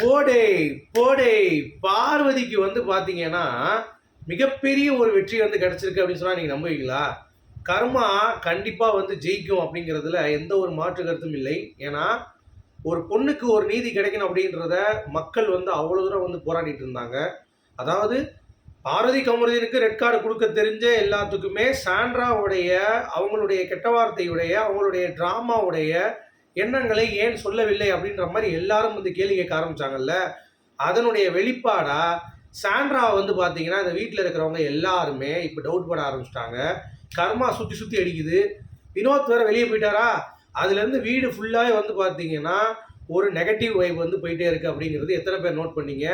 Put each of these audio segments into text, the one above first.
போடே போடே பார்வதிக்கு வந்து பார்த்தீங்கன்னா மிகப்பெரிய ஒரு வெற்றி வந்து கிடைச்சிருக்கு அப்படின்னு சொன்னா நீங்க நம்புவீங்களா? கர்மா கண்டிப்பா வந்து ஜெயிக்கும் அப்படிங்கிறதுல எந்த ஒரு மாற்று கருத்தும் இல்லை. ஏன்னா ஒரு பொண்ணுக்கு ஒரு நீதி கிடைக்கணும் அப்படின்றத மக்கள் வந்து அவ்வளோ தூரம் வந்து போராடிட்டு இருந்தாங்க. அதாவது பார்வதி கமருதீனுக்கு ரெட் கார்டு கொடுக்க தெரிஞ்ச எல்லாத்துக்குமே சாண்ட்ராவுடைய அவங்களுடைய கெட்ட வார்த்தையுடைய அவங்களுடைய டிராமாவுடைய எண்ணங்களை ஏன் சொல்லவில்லை அப்படின்ற மாதிரி எல்லாரும் வந்து கேள்வி கேட்க ஆரம்பிச்சாங்கல்ல. அதனுடைய வெளிப்பாடா சாண்ட்ரா வந்து பார்த்தீங்கன்னா இந்த வீட்டில் இருக்கிறவங்க எல்லாருமே இப்போ டவுட் பட ஆரம்பிச்சிட்டாங்க. கர்மா சுற்றி சுற்றி அடிக்குது. வினோத் வேற வெளியே போயிட்டாரா? அதுலேருந்து வீடு ஃபுல்லாகவே வந்து பார்த்தீங்கன்னா ஒரு நெகட்டிவ் வைப் வந்து போயிட்டே இருக்கு அப்படிங்கிறது எத்தனை பேர் நோட் பண்ணீங்க?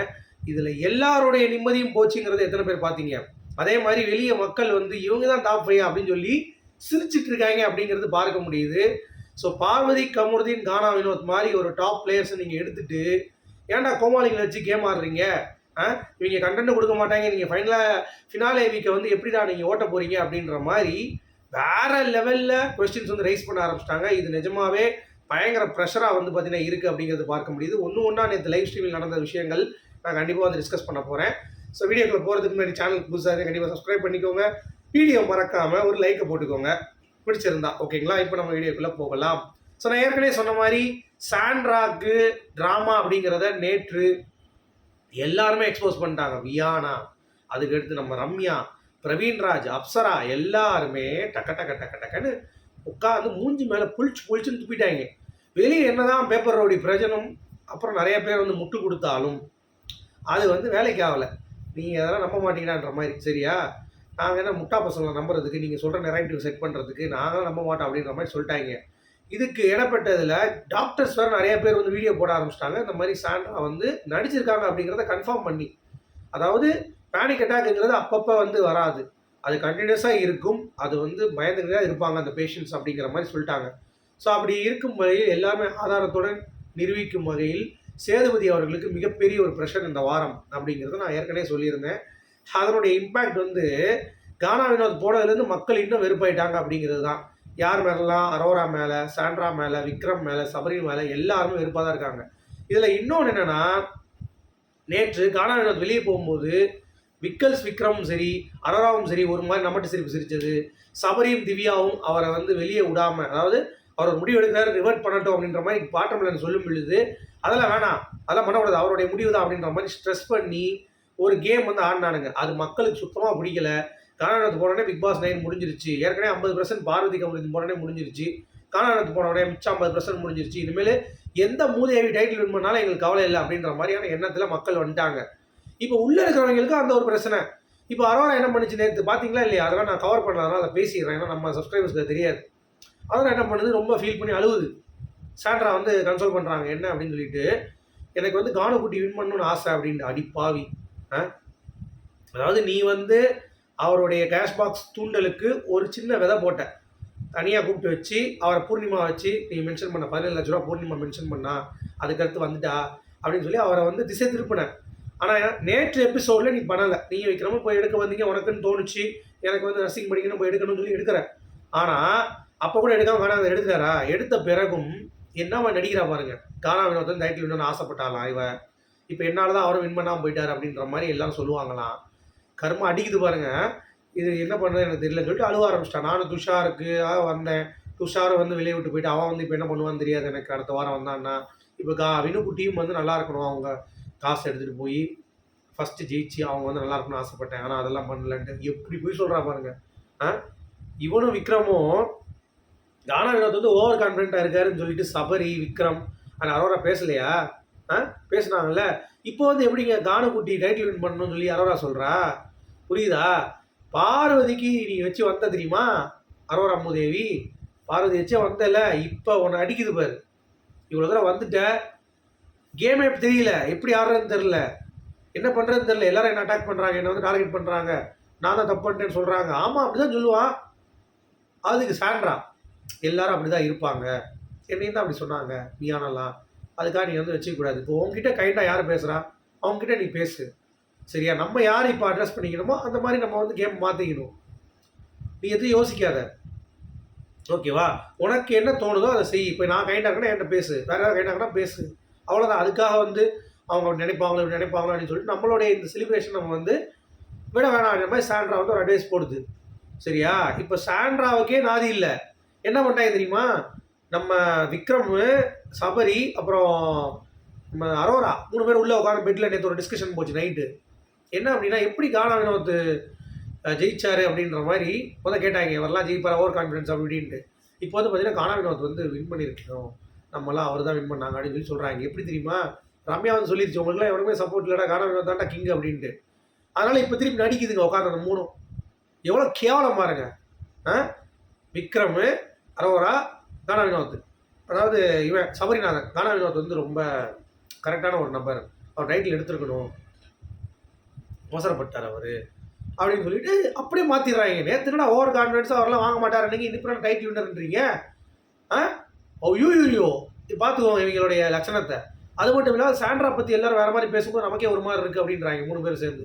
இதில் எல்லாருடைய நிம்மதியும் போச்சுங்கிறது எத்தனை பேர் பார்த்தீங்க அதே மாதிரி வெளியே மக்கள் வந்து இவங்க தான் டாப் ஃபைவ் அப்படின்னு சொல்லி சிரிச்சிட்டு இருக்காங்க அப்படிங்கிறது பார்க்க முடியுது. ஸோ பார்வதி கமருதீன் கானா வினோத் மாதிரி ஒரு டாப் பிளேயர்ஸை நீங்கள் எடுத்துட்டு ஏன்டா கோமாளிங்களை வச்சு கேம் ஆடுறீங்க? ஆ? இவங்க கண்டென்ட் கொடுக்க மாட்டாங்க நீங்கள் ஃபைனலாக ஃபினாலே வீக்கை வந்து எப்படிடா நீங்கள் ஓட்ட போகிறீங்க அப்படின்ற மாதிரி வேறு லெவலில் கொஸ்டின்ஸ் வந்து ரைஸ் பண்ண ஆரம்பிச்சிட்டாங்க. இது நிஜமாவே பயங்கர ப்ரெஷராக வந்து பார்த்தீங்கன்னா இருக்குது அப்படிங்கிறது பார்க்க முடியுது. ஒன்று ஒன்றா நேற்று லைவ் ஸ்ட்ரீமில் நடந்த விஷயங்கள் நான் கண்டிப்பாக வந்து டிஸ்கஸ் பண்ண போகிறேன் ஸோ வீடியோக்குள்ளே போகிறதுக்கு முன்னாடி சேனலுக்கு புதுசாக கண்டிப்பாக சப்ஸ்கிரைப் பண்ணிக்கோங்க. வீடியோ மறக்காமல் ஒரு லைக்கை போட்டுக்கோங்க. பிடிச்சிருந்தா. ஓகேங்களா? இப்போ நம்ம வீடியோக்குள்ளே போகலாம். ஸோ நான் ஏற்கனவே சொன்ன மாதிரி சாண்ட்ராக்கு ட்ராமா அப்படிங்கிறத நேற்று எல்லாருமே எக்ஸ்போஸ் பண்ணிட்டாங்க. வியானா அதுக்கடுத்து நம்ம ரம்யா பிரவீன்ராஜ் அப்சரா எல்லாருமே டக்க டக்க டக்க டக்குன்னு உட்காந்து மூஞ்சி மேலே புளிச்சு புளிச்சுன்னு துப்பிட்டாங்க. வெளியே என்னதான் பேப்பர் ரோடி பிரயோஜனம் அப்புறம் நிறைய பேர் வந்து முட்டு கொடுத்தாலும் அது வந்து வேலைக்கு ஆகலை. நீங்கள் அதெல்லாம் நம்ப மாட்டீங்களான்ற மாதிரி. சரியா? நாங்கள் என்ன முட்டா பசங்களை நம்புறதுக்கு நீங்கள் சொல்கிற நெரேட்டிவ் செட் பண்ணுறதுக்கு நாங்களும் நம்ப மாட்டோம் அப்படின்ற மாதிரி சொல்லிட்டாங்க. இதுக்கு இடப்பட்டதில் டாக்டர்ஸ் வேறு நிறைய பேர் வந்து வீடியோ போட ஆரம்பிச்சிட்டாங்க. இந்த மாதிரி சாண்டா வந்து நடிச்சிருக்காங்க அப்படிங்கிறத கன்ஃபார்ம் பண்ணி. அதாவது பேனிக் அட்டாக்ங்கிறது அப்பப்போ வந்து வராது. அது கண்டினியூஸாக இருக்கும். அது வந்து பயந்துக்கிட்டே இருப்பாங்க அந்த பேஷண்ட்ஸ் அப்படிங்கிற மாதிரி சொல்லிட்டாங்க. ஸோ அப்படி இருக்கும் வகையில் எல்லாமே ஆதாரத்துடன் நிரூபிக்கும் வகையில் சேதுபதி அவர்களுக்கு மிகப்பெரிய ஒரு ப்ரெஷர் இந்த வாரம் அப்படிங்கிறத நான் ஏற்கனவே சொல்லியிருந்தேன். அதனுடைய இம்பேக்ட் வந்து கானா வினோத் போனதுலேருந்து மக்கள் இன்னும் வெறுப்பாயிட்டாங்க அப்படிங்கிறது தான். யார் மேலாம் அரோரா மேலே சாண்ட்ரா மேலே விக்ரம் மேலே சபரி மேலே எல்லாருமே வெறுப்பாக தான் இருக்காங்க. இதில் இன்னொன்று என்னென்னா நேற்று கானா வினோத் வெளியே போகும்போது விக்கல்ஸ் விக்ரமும் சரி அரோராவும் சரி ஒரு மாதிரி நம்மட்டு சிரிப்பு சிரித்தது சபரியும் திவ்யாவும் அவரை வந்து வெளியே விடாமல் அதாவது அவர் முடிவு எடுக்கிறாரு ரிவர்ட் பண்ணட்டும் அப்படின்ற மாதிரி பாட்டம் சொல்லும் பொழுது அதெல்லாம் வேணாம் அதெல்லாம் பண்ணக்கூடாது அவருடைய முடிவு தான் அப்படின்ற மாதிரி ஸ்ட்ரெஸ் பண்ணி ஒரு கேம் வந்து ஆடினானுங்க. அது மக்களுக்கு சுத்தமாக பிடிக்கல. கானாடத்து போனோடனே பிக் பாஸ் நைன் முடிஞ்சிருச்சு. ஏற்கனவே ஐம்பது பர்சன்ட் பாரதி கமலத்து போனோடனே முடிஞ்சிருச்சு. கானாடத்து போனோடனே மிச்சம் ஐம்பது பர்சன்ட் முடிஞ்சிருச்சு. இனிமேல் எந்த மூதேவி டைட்டில் வின் பண்ணாலும் எங்களுக்கு கவலை இல்லை அப்படின்ற மாதிரியான எண்ணத்தில் மக்கள் வந்துட்டாங்க. இப்போ உள்ளே இருக்கிறவங்களுக்கு அந்த ஒரு பிரச்சனை. இப்போ அரோரா என்ன பண்ணுச்சு நேற்று பார்த்தீங்களா இல்லையா? அதெல்லாம் நான் கவர் பண்ணலாம் அதை பேசிடுறேன். ஏன்னா நம்ம சப்ஸ்கிரைபர்ஸ்க்கு தெரியாது. அதெல்லாம் என்ன பண்ணுது? ரொம்ப ஃபீல் பண்ணி அழுகுது சாண்ட்ரா வந்து கன்சோல் பண்ணுறாங்க என்ன அப்படின்னு சொல்லிட்டு எனக்கு வந்து கானக்குட்டி வின் பண்ணணும்னு ஆசை அப்படின்ட்டு அடி பாவி. அதாவது நீ வந்து அவருடைய கேஷ் பாக்ஸ் தூண்டலுக்கு ஒரு சின்ன விதை போட்ட. தனியாக கூப்பிட்டு வச்சு அவரை பூர்ணிமா வச்சு நீ மென்ஷன் பண்ண பதினேழு லட்ச ரூபா பூர்ணிமா மென்ஷன் பண்ணா அதுக்கடுத்து வந்துட்டா அப்படின்னு சொல்லி அவரை வந்து திசை திருப்பினேன் ஆனால் நேற்று எபிசோடில் நீ பண்ணலை. நீ வைக்கிறமோ போய் எடுக்க வந்தீங்க உனக்குன்னு தோணுச்சு. எனக்கு வந்து நர்சிங் படிக்கணும் போய் எடுக்கணும்னு சொல்லி எடுக்கிற. ஆனால் அப்போ கூட எடுக்காம வேணாம் எடுத்துட்டாரா? எடுத்த பிறகும் என்னவா நடிக்கிறா பாருங்க. காணா வினோதன் டைட்டில் வின்னு ஆசைப்பட்டாலாம் இவ? இப்போ என்னால் தான் அவரும் வின் பண்ணாமல் போயிட்டார் அப்படின்ற மாதிரி எல்லாரும் சொல்லுவாங்களாம். கர்மம் அடிக்குது பாருங்க. இது என்ன பண்ணுறது எனக்கு தெரியலன்னு சொல்லிட்டு அழுவ ஆரம்பிச்சிட்டான். நானும் துஷாருக்கு ஆ, வந்தேன். துஷாரை வந்து வெளியே விட்டு போயிட்டு அவன் வந்து இப்போ என்ன பண்ணுவான்னு தெரியாது. எனக்கு அடுத்த வாரம் வந்தான்னா. இப்போ கா வினுக்குட்டியும் வந்து நல்லா இருக்கணும். அவங்க காசு எடுத்துகிட்டு போய் ஃபஸ்ட்டு ஜெயிச்சு அவங்க வந்து நல்லா இருக்கணும்னு ஆசைப்பட்டேன். ஆனால் அதெல்லாம் பண்ணலன்ட்டு எப்படி போய் சொல்கிறா பாருங்க. ஆ? இவனும் விக்ரமும் தானா வினோத் வந்து ஓவர் கான்ஃபிடென்ட்டாக இருக்காருன்னு சொல்லிட்டு சபரி விக்ரம் ஆனால் அரோரா பேசலையா? பேசுனாங்கல்ல இப்போ வந்து எப்படிங்க கானக்குட்டி டைட்டில் வின் பண்ணணும்னு சொல்லி அரோரா சொல்கிறா புரியுதா? பார்வதிக்கு நீ வச்சு வந்த தெரியுமா? அரோரா அம்முதேவி பார்வதி வச்சே வந்தல இப்போ உன்னை அடிக்குது பாரு. இவ்வளோ தூரம் வந்துட்ட. கேமே தெரியல. எப்படி ஆடுறதுன்னு தெரில என்ன பண்ணுறதுன்னு தெரில எல்லாரும் என்ன அட்டாக் பண்ணுறாங்க என்ன வந்து டார்கெட் பண்ணுறாங்க நான் தான் தப்பு பண்ணிட்டேன்னு சொல்கிறாங்க ஆமாம் அப்படி தான் சொல்லுவான். அதுக்கு சாண்ட்ரா. எல்லாரும் அப்படி தான் இருப்பாங்க. என்னையும் தான் அப்படி சொன்னாங்க. நீயானலாம் அதுக்காக நீ வந்து வச்சுக்கூடாது இப்போ உங்ககிட்ட கைண்டாக யார் பேசுகிறா அவங்ககிட்ட நீ பேசு. சரியா? நம்ம யார் இப்போ அட்ரஸ் பண்ணிக்கணுமோ அந்த மாதிரி நம்ம வந்து கேம் மாற்றிக்கணும் நீ எதுவும் யோசிக்காத. ஓகேவா உனக்கு என்ன தோணுதோ அதை செய். இப்போ நான் கைண்டாக இருக்கேன்னா என்கிட்ட பேசு. வேற யாராவது கைண்டாக பேசு. அவ்வளோதான் அதுக்காக வந்து அவங்க நினைப்பாங்களோ நினைப்பாங்களோ அப்படின்னு சொல்லிட்டு நம்மளுடைய இந்த செலிப்ரேஷன் நம்ம வந்து விட வேணாம் மாதிரி சாண்ட்ரா வந்து ஒரு அட்வைஸ் போடுது. சரியா? இப்போ சாண்ட்ராவுக்கே நாதி இல்லை. என்ன பண்ணிட்டாங்க தெரியுமா? நம்ம விக்ரம் சபரி அப்புறம் நம்ம அரோரா மூணு பேர் உள்ளே உட்காந்து பெட்டில் நேற்று ஒரு டிஸ்கஷன் போச்சு நைட்டு என்ன அப்படின்னா எப்படி கானா வினோத் ஜெயிச்சாரு அப்படின்ற மாதிரி முதல்ல கேட்டாங்க இவரெல்லாம் ஜெயிப்பார் ஓவர் கான்ஃபிடன்ஸ் அப்படி இப்படின்ட்டு. இப்போ வந்து பார்த்தீங்கன்னா கானா வினோத் வந்து வின் பண்ணியிருக்கோம் நம்மளாம் அவர் தான் வின் பண்ணாங்க அப்படின்னு சொல்லி சொல்கிறாங்க எப்படி தெரியுமா? ரம்யா வந்து சொல்லிருச்சு உங்களுக்குலாம் எவனுமே சப்போர்ட் இல்லைடா கானா வினோத் தான்டா கிங் அப்படின்ட்டு. அதனால் இப்போ திருப்பி நடிக்குதுங்க உட்காந்து அந்த மூணும். எவ்வளோ கேவலம் பாருங்க ஆ விக்ரம் அரோரா கானா வினோத் அதாவது இவன் சபரிநாதன். கானா வினோத் வந்து ரொம்ப கரெக்டான ஒரு நபர். அவர் டைட்டில் எடுத்துருக்கணும். அவசரப்பட்டார் அவர். அப்படின்னு சொல்லிட்டு அப்படியே மாற்றிடுறாங்க நேற்று ஓவர் கான்ஃபிடன்ஸாக அவரெல்லாம் வாங்க மாட்டார். நீங்கள் இன்னும் டைட்டில் வின்னர்ன்றீங்க ஆ? ஓ ஐயோ யூ பார்த்துக்கோங்க இவங்களுடைய லட்சணத்தை. அது மட்டும் இல்லாமல் சாண்ட்ரா பற்றி எல்லாரும் வேறு மாதிரி பேசும்போது நமக்கே ஒரு மாதிரி இருக்குது அப்படின்றாங்க மூணு பேரும் சேர்ந்து.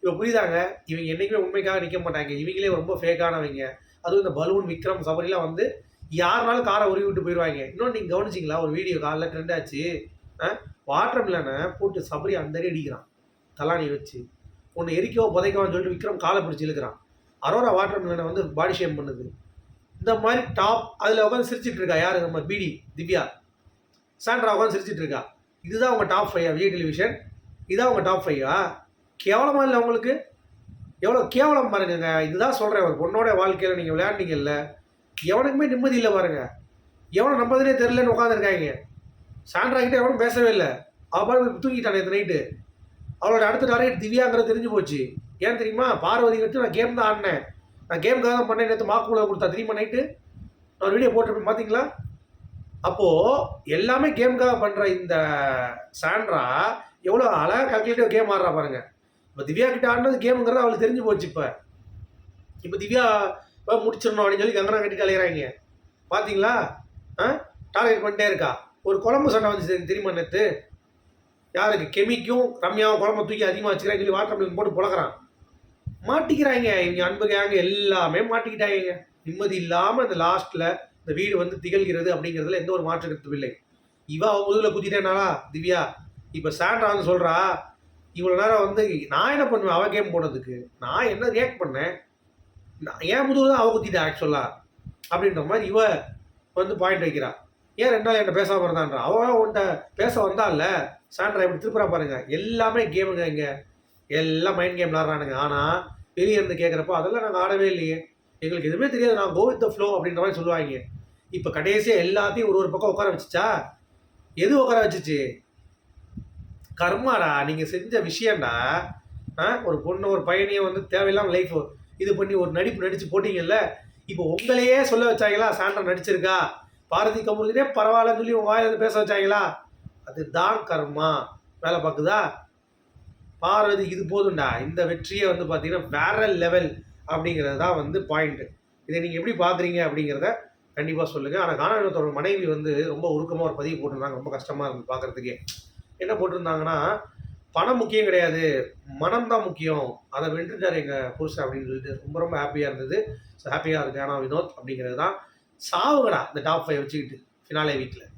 இப்போ புரியுதாங்க? இவங்க என்றைக்குமே உண்மைக்காக நிற்க மாட்டாங்க. இவங்களே ரொம்ப ஃபேக்கானவங்க அதுவும் இந்த பலூன் விக்ரம் சபரிலாம் வந்து யாருனாலும் காரை உருவி விட்டு போயிடுவாங்க இன்னொன்று நீங்கள் கவனிச்சிங்களா? ஒரு வீடியோ காலில் ட்ரெண்ட் ஆச்சு. வாட்டர் மில்லனை போட்டு சபரி அந்த அடி அடிக்கிறான். தலானி வச்சு. ஒன்று எரிக்கவோ புதைக்கவான்னு சொல்லிட்டு விக்ரம் காலை பிடிச்சி இழுக்கிறான். அரோரா வாட்டர் மில்லனை வந்து பாடி ஷேம் பண்ணுது. இந்த மாதிரி டாப் அதில் உட்காந்து சிரிச்சிட்டு இருக்கா? யார்? நம்ம பிடி திவ்யா. சாண்ட்ரா உட்காந்து சிரிச்சிட்டு இருக்கா? இதுதான் உங்கள் டாப் ஃபைவ் விஜய் டெலிவிஷன் இதான் உங்கள் டாப் ஃபைவா கேவலமாக இல்லை உங்களுக்கு? எவ்வளோ கேவலம் பாருங்க இதுதான் சொல்கிறேன் ஒரு பொண்ணோட வாழ்க்கையில் நீங்கள் விளையாண்டீங்கல்ல எவனுக்குமே நிம்மதி இல்லை பாருங்க. எவனை நம்பதுனே தெரிலன்னு உட்காந்துருக்காங்க சாண்ட்ராகிட்ட எவனும் பேசவே இல்லை. அவள் பாரு தூங்கிட்டான் நேற்று நைட்டு அவளோட அடுத்த டார்கெட் திவ்யாங்கிறது தெரிஞ்சு போச்சு. ஏன் தெரியுமா? பார்வதி வச்சு நான் கேம் தான் ஆடினேன். நான் கேமுக்காக தான் பண்ணேன். நேற்று மாக்குள்ள கொடுத்தா தெரியுமா நைட்டு நான் வீடியோ போட்டிருப்பேன். பார்த்தீங்களா அப்போது எல்லாமே கேமுக்காக பண்ணுற இந்த சாண்ட்ரா எவ்வளோ அழகாக கல்குலேட்டிவ் கேம் ஆடுறா பாருங்க. இப்போ திவ்யா கிட்ட ஆடினது கேமுங்கிறது அவளுக்கு தெரிஞ்சு போச்சு இப்போ. இப்போ திவ்யா இப்போ முடிச்சிடணும் அப்படின்னு சொல்லி கங்கனா கட்டிட்டு அலையிறாங்க. பார்த்தீங்களா ஆ? டார்கெட் பண்ணிட்டே இருக்கா. ஒரு குழம்பு சண்டை வந்துச்சு தெரியுமா நேற்று யாருக்கு? கெமிக்கும் ரம்யாவும் குழம்பு தூக்கி அதிகமாக வச்சுக்கிறாங்க சொல்லி வாட்டர் போட்டு புழக்கிறான். மாட்டிக்கிறாங்க இவங்க அன்பு கேங்க எல்லாமே மாட்டிக்கிட்டாங்க. நிம்மதி இல்லாமல் இந்த லாஸ்ட்டில் இந்த வீடு வந்து திகழ்கிறது அப்படிங்கிறதுல எந்த ஒரு மாற்று கருத்தும் இல்லை. இவ அவன் முதுகில் குத்திட்டேனாலா திவ்யா இப்போ சாண்ட்ரா வந்து சொல்கிறா இவ்வளோ நேரம் வந்து நான் என்ன பண்ணுவேன்? அவள் கேம் போனதுக்கு நான் என்ன ரியாக்ட் பண்ணேன்? நான் என் முதுகு தான் அவ குத்திட்டா ஆக்சுவலாக அப்படின்ற மாதிரி இவ வந்து பாயிண்ட் வைக்கிறா. ஏன் ரெண்டு நாள் என்கிட்ட பேசாமல் இருந்தான்றா? அவன் உன்கிட்ட பேச வந்தால சாண்ட்ரா இப்படி திருப்புறா பாருங்க. எல்லாமே கேமுங்க இங்கே. எல்லாம் மைண்ட் கேம் விளாட்றானுங்க ஆனால் வெளியே இருந்து கேட்குறப்போ அதெல்லாம் நாங்கள் ஆடவே இல்லையே. எங்களுக்கு எதுவுமே தெரியாது. நான் கோ வித் த ஃப்ளோ அப்படின்ற மாதிரி சொல்லுவாங்க. இப்போ கடைசியாக எல்லாத்தையும் ஒரு ஒரு பக்கம் உட்கார வச்சுச்சா? எது உட்கார வச்சுச்சு? கர்மாடா நீங்கள் செஞ்ச விஷயம்டா ஒரு பொண்ணு ஒரு பையனையும் வந்து தேவையில்லாம லைஃப் இது பண்ணி ஒரு நடிப்பு நடித்து போட்டீங்கல்ல? இப்போ உங்களையே சொல்ல வச்சாங்களா? சாண்டா நடிச்சிருக்கா? பாரதி கமருதினே பரவாயில்லன்னு சொல்லி உங்கள் வாயில பேச வச்சாங்களா? அதுதான் கர்மா. வேலை பார்க்குதா? பார்வதி இது போதும்டா. இந்த வெற்றியை வந்து பார்த்தீங்கன்னா வேற லெவல் அப்படிங்கிறது தான் வந்து பாயிண்ட்டு இதை நீங்கள் எப்படி பார்க்குறீங்க அப்படிங்கிறத கண்டிப்பாக சொல்லுங்கள் ஆனால் காணவினத்தோட மனைவி வந்து ரொம்ப உருக்கமாக ஒரு பதிவு போட்டிருந்தாங்க. ரொம்ப கஷ்டமாக இருந்து பார்க்குறதுக்கே. என்ன போட்டிருந்தாங்கன்னா பணம் முக்கியம் கிடையாது. மனம் தான் முக்கியம். அதை வென்றுட்டார் எங்கள் புருஷன் அப்படின்னு சொல்லிட்டு ரொம்ப ரொம்ப ஹாப்பியாக இருந்தது. ஸோ ஹாப்பியாக இருக்கு ஆனால் வினோத் அப்படிங்கிறது தான் சாவுகடா இந்த டாப் ஃபைவ் வச்சுக்கிட்டு ஃபினாலே வீட்டில்